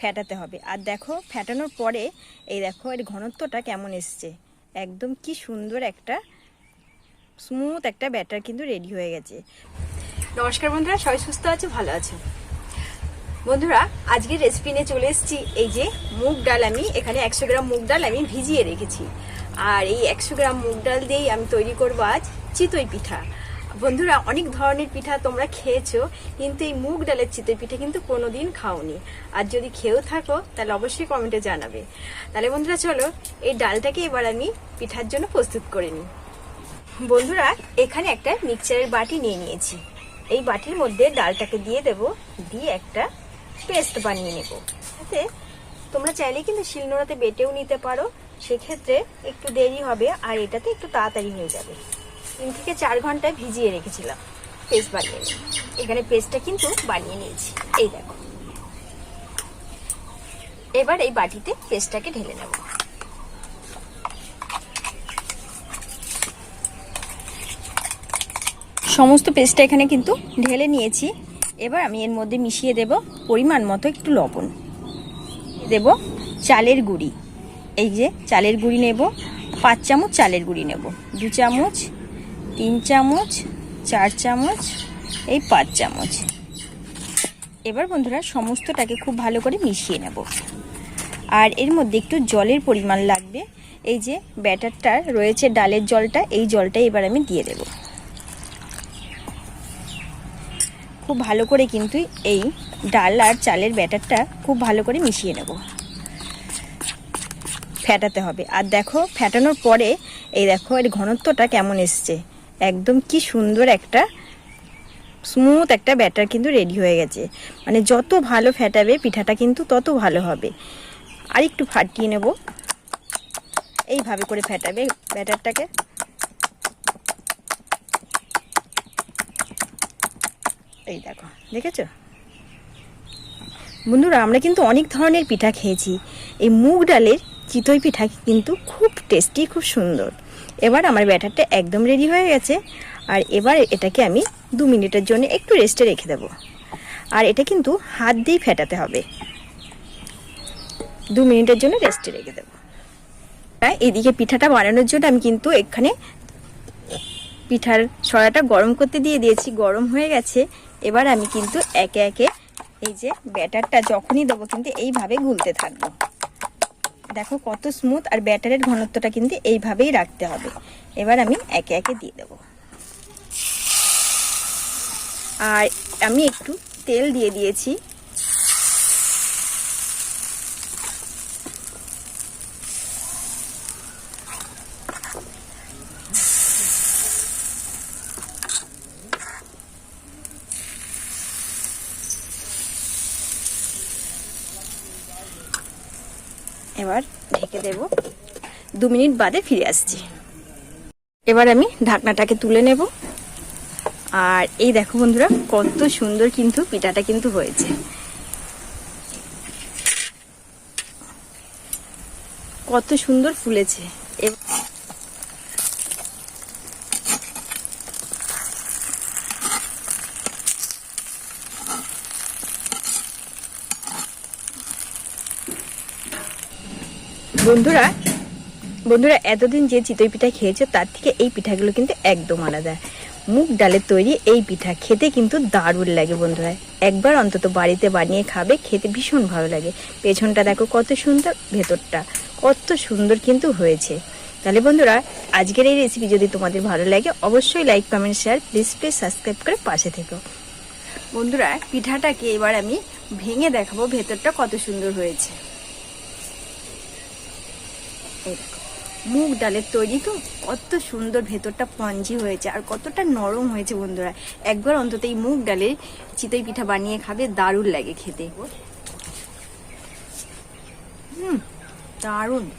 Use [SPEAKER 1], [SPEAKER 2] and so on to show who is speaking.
[SPEAKER 1] ফেটাতে হবে। আর দেখো, ফেটানোর পরে এই দেখো, এর ঘনত্বটা কেমন এসছে? একদম কি সুন্দর একটা স্মুথ একটা ব্যাটার কিন্তু রেডি হয়ে গেছে। নমস্কার বন্ধুরা, সবাই সুস্থ আছে, ভালো আছে? বন্ধুরা, আজকের রেসিপি নিয়ে চলে এসেছি, এই যে মুগ ডাল আমি এখানে একশো গ্রাম মুগ ডাল আমি ভিজিয়ে রেখেছি। আর এই একশো গ্রাম মুগ ডাল দিয়েই আমি তৈরি করব আজ চিতই পিঠা। বন্ধুরা, অনেক ধরনের পিঠা তোমরা খেয়েছো, কিন্তু এই মুগ ডালের চিতই পিঠা কিন্তু কোনোদিন খাওনি। আর যদি খেয়েও থাকো, তাহলে অবশ্যই কমেন্টে জানাবে। তাহলে বন্ধুরা, চলো, এই ডালটাকে এবার আমি পিঠার জন্য প্রস্তুত করে নিই। বন্ধুরা, এখানে একটা মিক্সচারের বাটি নিয়ে নিয়েছি। এই বাটির মধ্যে ডালটাকে দিয়ে দেব, দিয়ে একটা পেস্ট বানিয়ে নেব। যাতে তোমরা চাইলে কিন্তু শিলনোড়াতে বেটেও নিতে পারো। সেক্ষেত্রে একটু দেরি হবে, আর এটাতে একটু তাড়াতাড়ি হয়ে যাবে। তিন থেকে চার ঘণ্টা ভিজিয়ে রেখেছিলাম। পেস্ট বানিয়ে নিই এখানে পেস্টটা কিন্তু বানিয়ে নিয়েছি। এই দেখো। এবার এই বাটিতে পেস্টটাকে ঢেলে নেব। সমস্ত পেস্টটা এখানে কিন্তু ঢেলে নিয়েছি। এবার আমি এর মধ্যে মিশিয়ে দেব পরিমাণ মতো একটু লবণ। দেব চালের গুঁড়ি। এই যে চালের গুঁড়ি নেব। পাঁচ চামচ চালের গুঁড়ি নেব। দু চামচ তিন চামচ, চার চামচ, এই পাঁচ চামচ। এবার বন্ধুরা সমস্তটাকে খুব ভালো করে মিশিয়ে নেব। আর এর মধ্যে একটু জলের পরিমাণ লাগবে। এই যে ব্যাটারটা রয়েছে ডালের জলটা, এই জলটা এবার আমি দিয়ে দেবো। খুব ভালো করে কিন্তু এই ডাল আর চালের ব্যাটারটা খুব ভালো করে মিশিয়ে নেব। ফেটাতে হবে। আর দেখো, ফেটানোর পরে এই দেখো এর ঘনত্বটা কেমন এসছে। একদম কি সুন্দর একটা স্মুথ একটা ব্যাটার কিন্তু রেডি হয়ে গেছে। মানে যত ভালো ফেটাবে, পিঠাটা কিন্তু তত ভালো হবে। আর একটু ফাটিয়ে নেব। এইভাবে করে ফেটাবে ব্যাটারটাকে। এই দেখো, দেখেছ? বন্ধুরা, আমরা কিন্তু অনেক ধরনের পিঠা খেয়েছি। এই মুগ ডালের চিতই পিঠা কিন্তু খুব টেস্টি খুব সুন্দর। এবার আমার ব্যাটারটা একদম রেডি হয়ে গেছে। আর এবার এটাকে আমি দু মিনিটের জন্য একটু রেস্টে রেখে দেব। আর এটা কিন্তু হাত দিয়েই ফেটাতে হবে। দু মিনিটের জন্য রেস্টে রেখে দেবো। এদিকে পিঠাটা বানানোর জন্য আমি কিন্তু এখানে পিঠার ছড়াটা গরম করতে দিয়ে দিয়েছি, গরম হয়ে গেছে। এবার আমি কিন্তু একে একে এই যে ব্যাটারটা যখনই দেবো কিন্তু এইভাবে গুলতে থাকব। দেখো কত স্মুথ আর ব্যাটারের ঘনত্বটা কিন্তু এইভাবেই রাখতে হবে। এবার আমি একে একে দিয়ে দেব। আর আমি একটু তেল দিয়ে দিয়েছি। এবার ঢেকে দেব। দু মিনিট বাদে ফিরে আসছি। এবার আমি ঢাকনাটাকে তুলে নেব। আর এই দেখো বন্ধুরা, কত সুন্দর কিন্তু পিঠাটা কিন্তু হয়েছে। কত সুন্দর ফুলেছে। এব- বন্ধুরা বন্ধুরা, এতদিন যে চিতই পিঠা খেয়েছো, তার থেকে এই পিঠাগুলো কিন্তু একদম আলাদা। মুগ ডালের তৈরি এই পিঠা খেতে কিন্তু দারুণ লাগে বন্ধুরা। একবার অন্তত বাড়িতে বানিয়ে খাবে, খেতে ভীষণ ভালো লাগে। পেছনটা দেখো কত সুন্দর, ভেতরটা কত সুন্দর কিন্তু হয়েছে। তাহলে বন্ধুরা, আজকের এই রেসিপি যদি তোমাদের ভালো লাগে, অবশ্যই like comment share please please subscribe করে পাশে থেকো। বন্ধুরা, পিঠাটাকে এবার আমি ভেঙে দেখাবো, ভেতরটা কত সুন্দর হয়েছে। মুগ ডালের তৈরি তো, কত সুন্দর ভেতরটা পঞ্জি হয়েছে আর কতটা নরম হয়েছে বন্ধুরা। একবার অন্তত এই মুগ ডালের চিতই পিঠা বানিয়ে খাবে, দারুণ লাগে খেতে। হুম, দারুণ।